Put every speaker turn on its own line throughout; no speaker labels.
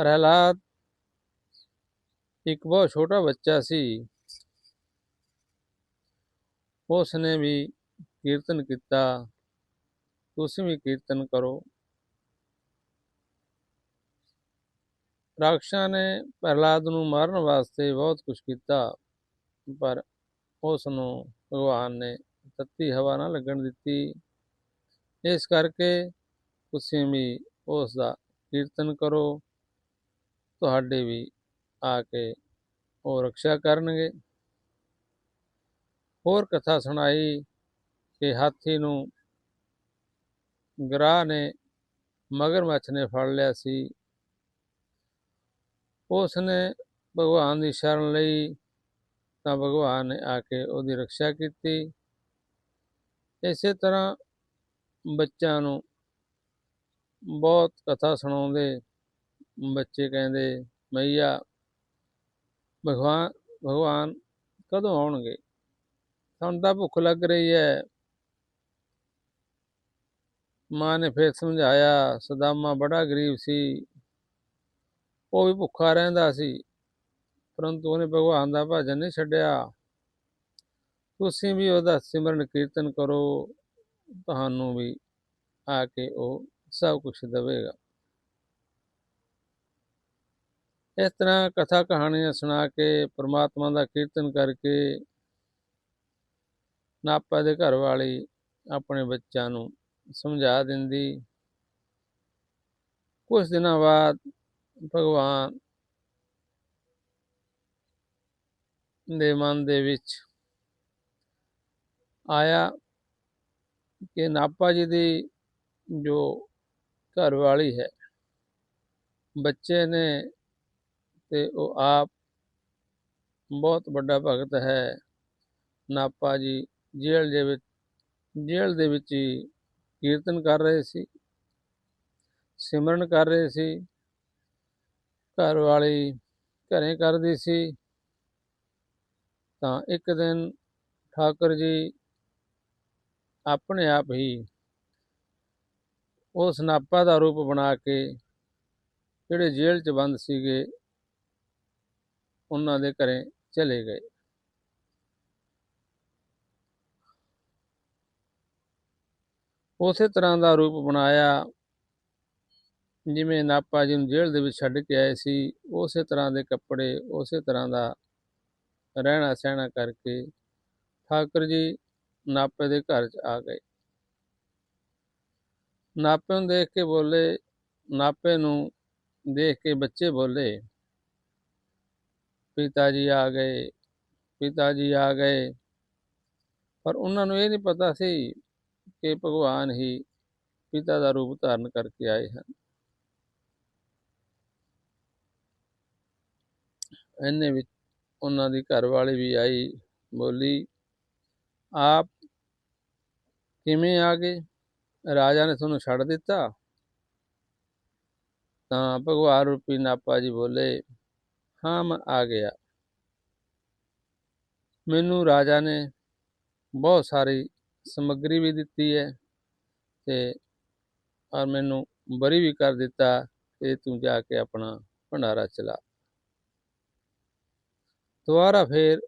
ਪ੍ਰਹਿਲਾਦ ਇੱਕ ਬਹੁਤ ਛੋਟਾ ਬੱਚਾ ਸੀ। ਉਸ ਨੇ ਵੀ ਕੀਰਤਨ ਕੀਤਾ। ਤੁਸੀਂ ਵੀ ਕੀਰਤਨ ਕਰੋ। ਰਾਖਸ਼ਾਂ ਨੇ ਪ੍ਰਹਲਾਦ ਨੂੰ ਮਾਰਨ ਵਾਸਤੇ ਬਹੁਤ ਕੁਝ ਕੀਤਾ, ਪਰ ਉਸ ਨੂੰ ਭਗਵਾਨ ਨੇ ਤੱਤੀ ਹਵਾ ਨਾ ਲੱਗਣ ਦਿੱਤੀ। ਇਸ ਕਰਕੇ ਤੁਸੀਂ ਵੀ ਉਸ ਦਾ ਕੀਰਤਨ ਕਰੋ। ਤੁਹਾਡੇ ਵੀ ਆ ਕੇ ਉਹ ਰੱਖਿਆ ਕਰਨਗੇ। ਹੋਰ ਕਥਾ ਸੁਣਾਈ ਕਿ ਹਾਥੀ ਨੂੰ ਗਰਾਹ ਨੇ, ਮਗਰਮੱਛ ਨੇ ਫੜ ਲਿਆ ਸੀ। ਉਸ ਨੇ ਭਗਵਾਨ ਦੀ ਸ਼ਰਨ ਲਈ ਤਾਂ ਭਗਵਾਨ ਨੇ ਆ ਕੇ ਉਹਦੀ ਰੱਖਿਆ ਕੀਤੀ। ਇਸੇ ਤਰ੍ਹਾਂ ਬੱਚਿਆਂ ਨੂੰ ਬਹੁਤ ਕਥਾ ਸੁਣਾਉਂਦੇ ਬੱਚੇ ਕਹਿੰਦੇ ਮਈਆ ਭਗਵਾਨ ਭਗਵਾਨ ਕਦੋਂ ਆਉਣਗੇ? ਸਾਨੂੰ ਤਾਂ ਭੁੱਖ ਲੱਗ ਰਹੀ ਹੈ। ਮਾਂ ਨੇ ਫਿਰ ਸਮਝਾਇਆ, ਸਦਾਮਾ ਬੜਾ ਗਰੀਬ ਸੀ। ਉਹ ਵੀ ਭੁੱਖਾ ਰਹਿੰਦਾ ਸੀ, ਪਰੰਤੂ ਉਹਨੇ ਭਗਵਾਨ ਦਾ ਭਜਨ ਨਹੀਂ ਛੱਡਿਆ। ਤੁਸੀਂ ਵੀ ਉਹਦਾ ਸਿਮਰਨ ਕੀਰਤਨ ਕਰੋ, ਤੁਹਾਨੂੰ ਵੀ ਆ ਕੇ ਉਹ ਸਭ ਕੁਝ ਦੇਵੇਗਾ। ਇਸ ਤਰ੍ਹਾਂ ਕਥਾ ਕਹਾਣੀਆਂ ਸੁਣਾ ਕੇ ਪ੍ਰਮਾਤਮਾ ਦਾ ਕੀਰਤਨ ਕਰਕੇ ਨਾਪਾ ਦੇ ਘਰ ਵਾਲੀ ਆਪਣੇ ਬੱਚਿਆਂ ਨੂੰ ਸਮਝਾ ਦਿੰਦੀ। ਕੁਝ ਦਿਨਾਂ ਬਾਅਦ ਭਗਵਾਨ ਦੇ ਮਨ ਦੇ ਵਿੱਚ ਆਇਆ ਕਿ ਨਾਪਾ ਜੀ ਦੀ ਜੋ ਘਰ ਵਾਲੀ ਹੈ, ਬੱਚੇ ਨੇ ਤੇ ਉਹ ਆਪ ਬਹੁਤ ਵੱਡਾ ਭਗਤ ਹੈ। ਨਾਪਾ ਜੀ ਜੇਲ੍ਹ ਦੇ ਵਿੱਚ, ਜੇਲ੍ਹ ਦੇ ਵਿੱਚ ਹੀ ਕੀਰਤਨ ਕਰ ਰਹੇ ਸੀ, ਸਿਮਰਨ ਕਰ ਰਹੇ ਸੀ। ਘਰ ਵਾਲੀ ਘਰੇ ਕਰਦੀ ਸੀ। ਤਾਂ ਇੱਕ ਦਿਨ ਠਾਕੁਰ ਜੀ ਆਪਣੇ ਆਪ ਹੀ ਉਸ ਨਾਪਾ ਦਾ ਰੂਪ ਬਣਾ ਕੇ ਜਿਹੜੇ ਜੇਲ੍ਹ 'ਚ ਬੰਦ ਸੀਗੇ ਉਹਨਾਂ ਦੇ ਘਰੇ ਚਲੇ ਗਏ। ਉਸੇ ਤਰ੍ਹਾਂ ਦਾ ਰੂਪ ਬਣਾਇਆ, ਜਿਵੇਂ ਨਾਪਾ ਜੀ ਨੂੰ ਜੇਲ੍ਹ ਦੇ ਵਿੱਚ ਛੱਡ ਕੇ ਆਏ ਸੀ, ਉਸੇ ਤਰ੍ਹਾਂ ਦੇ ਕੱਪੜੇ, ਉਸੇ ਤਰ੍ਹਾਂ ਦਾ ਰਹਿਣਾ ਸਹਿਣਾ ਕਰਕੇ ਠਾਕੁਰ ਜੀ ਨਾਪੇ ਦੇ ਘਰ 'ਚ ਆ ਗਏ। ਨਾਪੇ ਨੂੰ ਦੇਖ ਕੇ ਬੋਲੇ, ਨਾਪੇ ਨੂੰ ਦੇਖ ਕੇ ਬੱਚੇ ਬੋਲੇ ਪਿਤਾ ਜੀ ਆ ਗਏ, ਪਿਤਾ ਜੀ ਆ ਗਏ। ਪਰ ਉਹਨਾਂ ਨੂੰ ਇਹ ਨਹੀਂ ਪਤਾ ਸੀ ਕਿ ਭਗਵਾਨ ਹੀ ਪਿਤਾ ਦਾ ਰੂਪ ਧਾਰਨ ਕਰਕੇ ਆਏ ਹਨ। ਇਹਨੇ ਵਿੱਚ ਉਹਨਾਂ ਦੀ ਘਰ ਵਾਲੀ ਵੀ ਆਈ, ਬੋਲੀ, ਆਪ ਕਿਵੇਂ ਆ ਗਏ? ਰਾਜਾ ਨੇ ਤੁਹਾਨੂੰ ਛੱਡ ਦਿੱਤਾ? ਤਾਂ ਭਗਵਾਨ ਰੂਪੀ ਨਾਪਾ ਜੀ ਬੋਲੇ ਹਾਂ ਮੈਂ ਆ ਗਿਆ। ਮੈਨੂੰ ਰਾਜਾ ਨੇ ਬਹੁਤ ਸਾਰੀ ਸਮੱਗਰੀ ਵੀ ਦਿੱਤੀ ਹੈ ਤੇ ਔਰ ਮੈਨੂੰ ਬਰੀ ਵੀ ਕਰ ਦਿੱਤਾ ਕਿ ਤੂੰ ਜਾ ਕੇ ਆਪਣਾ ਭੰਡਾਰਾ ਚਲਾ। ਦੁਬਾਰਾ ਫਿਰ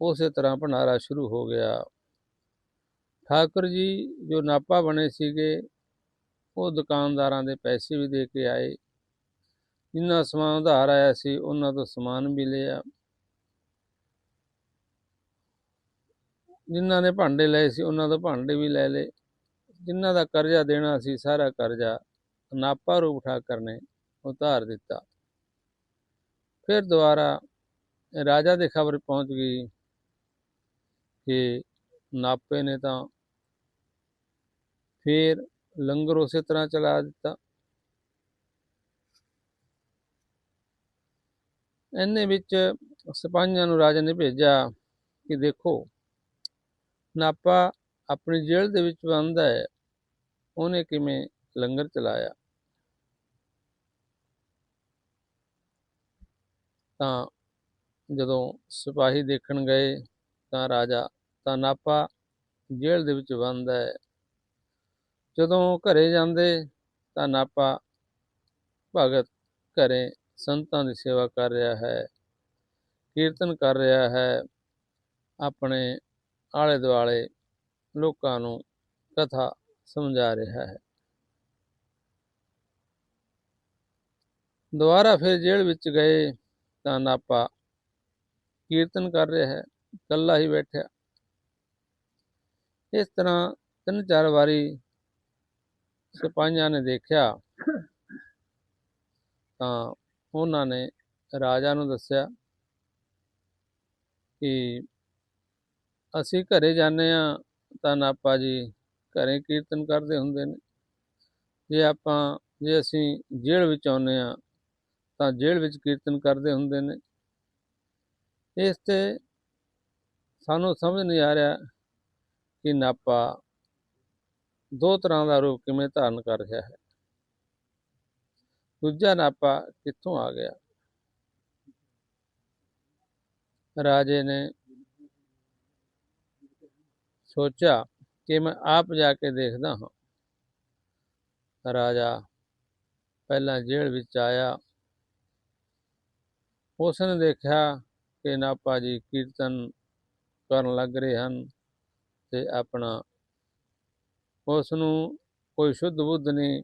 ਉਸੇ ਤਰ੍ਹਾਂ ਭੰਡਾਰਾ ਸ਼ੁਰੂ ਹੋ ਗਿਆ। ਠਾਕੁਰ ਜੀ ਜੋ ਨਾਪਾ ਬਣੇ ਸੀਗੇ, ਉਹ ਦੁਕਾਨਦਾਰਾਂ ਦੇ ਪੈਸੇ ਵੀ ਦੇ ਕੇ ਆਏ। ਜਿੰਨਾ ਸਮਾਨ ਉਧਾਰ ਆਇਆ ਸੀ, ਉਹਨਾਂ ਤੋਂ ਸਮਾਨ ਵੀ ਲਿਆ। ਜਿਨ੍ਹਾਂ ਨੇ ਭਾਂਡੇ ਲਏ ਸੀ, ਉਹਨਾਂ ਤੋਂ ਭਾਂਡੇ ਵੀ ਲੈ ਲਏ। ਜਿਨ੍ਹਾਂ ਦਾ ਕਰਜ਼ਾ ਦੇਣਾ ਸੀ, ਸਾਰਾ ਕਰਜ਼ਾ ਨਾਪਾ ਰੂਪ ਠਾਕਰ ਨੇ ਉਤਾਰ ਦਿੱਤਾ। ਫਿਰ ਦੁਬਾਰਾ ਰਾਜਾ ਦੇ ਖਬਰ ਪਹੁੰਚ ਗਈ ਕਿ ਨਾਪੇ ਨੇ ਤਾਂ ਫਿਰ ਲੰਗਰ ਉਸੇ ਤਰ੍ਹਾਂ ਚਲਾ ਦਿੱਤਾ। ਇੰਨੇ ਵਿੱਚ ਸਿਪਾਹੀਆਂ ਨੂੰ ਰਾਜਾ ਨੇ ਭੇਜਿਆ ਕਿ ਦੇਖੋ, ਨਾਪਾ ਆਪਣੀ ਜੇਲ੍ਹ ਦੇ ਵਿੱਚ ਬੰਦ ਹੈ। ਉਹਨੇ ਕਿਵੇਂ ਲੰਗਰ ਚਲਾਇਆ? ਤਾਂ ਜਦੋਂ ਸਿਪਾਹੀ ਦੇਖਣ ਗਏ, ਤਾਂ ਰਾਜਾ, ਤਾਂ ਨਾਪਾ ਜੇਲ੍ਹ ਦੇ ਵਿੱਚ ਬੰਦ ਹੈ। ਜਦੋਂ ਘਰੇ ਜਾਂਦੇ, ਤਾਂ ਨਾਪਾ ਭਗਤ ਘਰੇ ਸੰਤਾਂ ਦੀ ਸੇਵਾ ਕਰ ਰਿਹਾ ਹੈ, ਕੀਰਤਨ ਕਰ ਰਿਹਾ ਹੈ, ਆਪਣੇ ਆਲੇ ਦੁਆਲੇ ਲੋਕਾਂ ਨੂੰ ਕਥਾ ਸਮਝਾ ਰਿਹਾ ਹੈ। ਦੁਬਾਰਾ ਫਿਰ ਜੇਲ੍ਹ ਵਿੱਚ ਗਏ ਤਾਂ ਨਾਪਾ ਕੀਰਤਨ ਕਰ ਰਿਹਾ ਹੈ, ਇਕੱਲਾ ਹੀ ਬੈਠਿਆ। ਇਸ ਤਰ੍ਹਾਂ ਤਿੰਨ ਚਾਰ ਵਾਰੀ ਸਿਪਾਹੀਆਂ ਨੇ ਦੇਖਿਆ ਤਾਂ ਉਹਨਾਂ ਨੇ ਰਾਜਾ ਨੂੰ ਦੱਸਿਆ ਕਿ ਅਸੀਂ ਘਰੇ ਜਾਂਦੇ ਆ ਤਾਂ ਨਾਪਾ ਜੀ ਘਰੇ ਕੀਰਤਨ ਕਰਦੇ ਹੁੰਦੇ ਨੇ। ਜੇ ਆਪਾਂ, ਜੇ ਅਸੀਂ ਜੇਲ੍ਹ ਵਿੱਚ ਆਉਂਦੇ ਆ ਤਾਂ ਜੇਲ੍ਹ ਵਿੱਚ ਕੀਰਤਨ ਕਰਦੇ ਹੁੰਦੇ ਨੇ। ਇਸ ਤੇ ਸਾਨੂੰ ਸਮਝ ਨਹੀਂ ਆ ਰਿਹਾ ਕਿ ਨਾਪਾ ਦੋ ਤਰ੍ਹਾਂ ਦਾ ਰੂਪ ਕਿਵੇਂ ਧਾਰਨ ਕਰ ਰਿਹਾ ਹੈ। ਦੂਜਾ ਨਾਪਾ ਕਿੱਥੋਂ ਆ ਗਿਆ? ਰਾਜੇ ਨੇ ਸੋਚਿਆ ਕਿ ਮੈਂ ਆਪ ਜਾ ਕੇ ਦੇਖਦਾ ਹਾਂ। ਰਾਜਾ ਪਹਿਲਾਂ ਜੇਲ੍ਹ ਵਿੱਚ ਆਇਆ। ਉਸ ਨੇ ਦੇਖਿਆ ਕਿ ਨਾਪਾ ਜੀ ਕੀਰਤਨ ਕਰਨ ਲੱਗ ਰਹੇ ਹਨ ਤੇ ਆਪਣਾ ਉਸ ਨੂੰ ਕੋਈ ਸ਼ੁੱਧ ਬੁੱਧ ਨਹੀਂ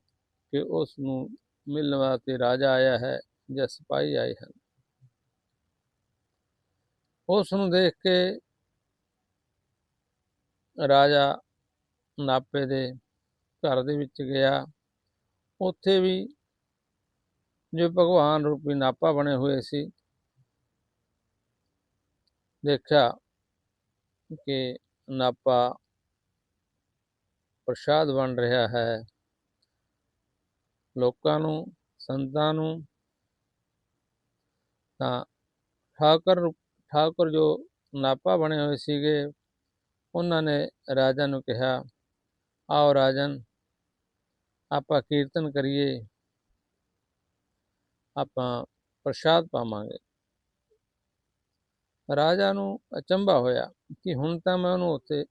ਕਿ ਉਸ ਨੂੰ ਮਿਲਣ ਵਾਸਤੇ ਰਾਜਾ ਆਇਆ ਹੈ ਜਾਂ ਸਿਪਾਹੀ ਆਏ ਹਨ। ਉਸ ਨੂੰ ਦੇਖ ਕੇ ਰਾਜਾ ਨਾਪੇ ਦੇ ਘਰ ਦੇ ਵਿੱਚ ਗਿਆ। ਉੱਥੇ ਵੀ ਜੋ ਭਗਵਾਨ ਰੂਪੀ ਨਾਪਾ ਬਣੇ ਹੋਏ ਸੀ, ਦੇਖਿਆ ਕਿ ਨਾਪਾ ਪ੍ਰਸ਼ਾਦ ਬਣ ਰਿਹਾ ਹੈ। ਲੋਕਾਂ ਨੂੰ, ਸੰਤਾਂ ਨੂੰ, ਤਾਂ ਠਾਕਰ, ਠਾਕੁਰ ਜੋ ਨਾਪਾ ਬਣੇ ਹੋਏ ਸੀਗੇ, ਉਹਨਾਂ ਨੇ ਰਾਜਾ ਨੂੰ ਕਿਹਾ, ਆਓ ਰਾਜਨ, ਆਪਾਂ ਕੀਰਤਨ ਕਰੀਏ, ਆਪਾਂ ਪ੍ਰਸ਼ਾਦ ਪਾਵਾਂਗੇ। ਰਾਜਾ ਨੂੰ ਅਚੰਭਾ ਹੋਇਆ ਕਿ ਹੁਣ ਤਾਂ ਮੈਂ ਉਹਨੂੰ ਉੱਥੇ